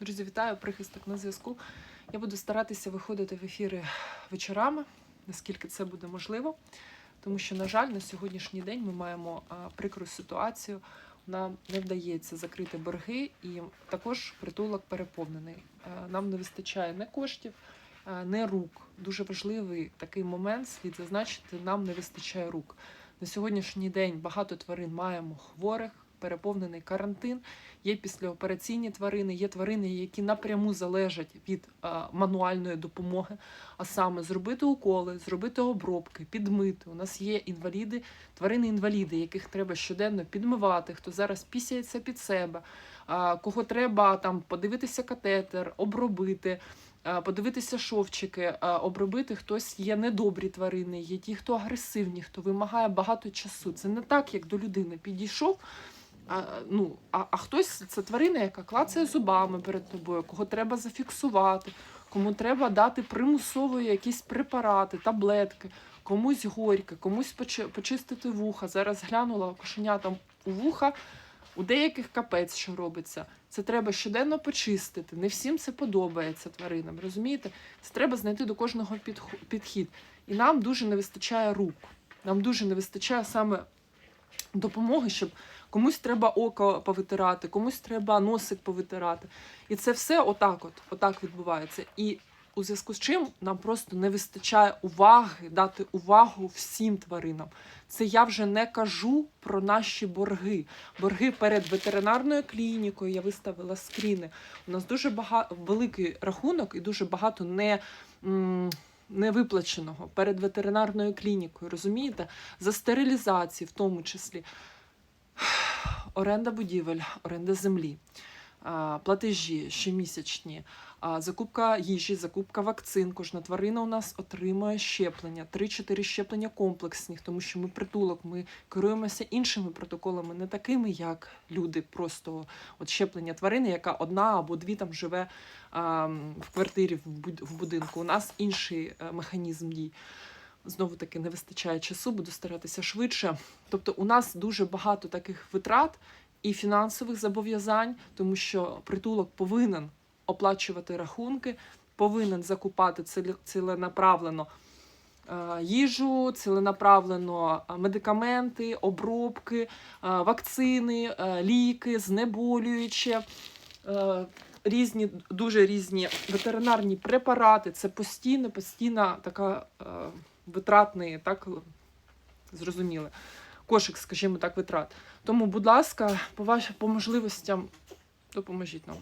Друзі, вітаю, прихисток на зв'язку. Я буду старатися виходити в ефіри вечорами, наскільки це буде можливо. Тому що, на жаль, на сьогоднішній день ми маємо прикру ситуацію. Нам не вдається закрити борги, і також притулок переповнений. Нам не вистачає не коштів, не рук. Дуже важливий такий момент слід зазначити, нам не вистачає рук. На сьогоднішній день багато тварин маємо хворих, переповнений карантин. Є післяопераційні тварини, є тварини, які напряму залежать від е, мануальної допомоги, а саме зробити уколи, зробити обробки, підмити. У нас є інваліди, тварини-інваліди, яких треба щоденно підмивати, хто зараз пісяється під себе, кого треба там подивитися катетер, обробити. Подивитися шовчики, обробити хтось є недобрі тварини, є ті, хто агресивні, хто вимагає багато часу. Це не так, як до людини підійшов. А, ну, а, а хтось це тварина, яка клацає зубами перед тобою, кого треба зафіксувати, кому треба дати примусово якісь препарати, таблетки, комусь горьке, комусь почи- почистити вуха. Зараз глянула кошеня там у вуха. У деяких капець, що робиться. Це треба щоденно почистити. Не всім це подобається тваринам. Розумієте? Це треба знайти до кожного підхід. І нам дуже не вистачає рук. Нам дуже не вистачає саме допомоги, щоб комусь треба око повитирати, комусь треба носик повитирати. І це все отак, от, отак відбувається. І у зв'язку з чим нам просто не вистачає уваги, дати увагу всім тваринам. Це я вже не кажу про наші борги. Борги перед ветеринарною клінікою. Я виставила скріни. У нас дуже багато великий рахунок і дуже багато не. Невиплаченого перед ветеринарною клінікою, розумієте? За стерилізації, в тому числі оренда будівель, оренда землі, платежі щомісячні, закупка їжі, закупка вакцин. Кожна тварина у нас отримує щеплення, 3-4 щеплення комплексні, тому що ми притулок, ми керуємося іншими протоколами, не такими, як люди, просто от щеплення тварини, яка одна або дві там живе в квартирі в будинку. У нас інший е, механізм дій. Знову таки не вистачає часу, буду старатися швидше. Тобто, у нас дуже багато таких витрат і фінансових зобов'язань, тому що притулок повинен оплачувати рахунки, повинен закупати ціленаправлено е, їжу, ціленаправлено е, медикаменти, обробки, е, вакцини, ліки, знеболююче. Різні, дуже різні ветеринарні препарати. Це постійно, постійна така витратний, так зрозуміли. кошик, скажімо так, витрат. Тому, будь ласка, по, ваш, по можливостям допоможіть нам.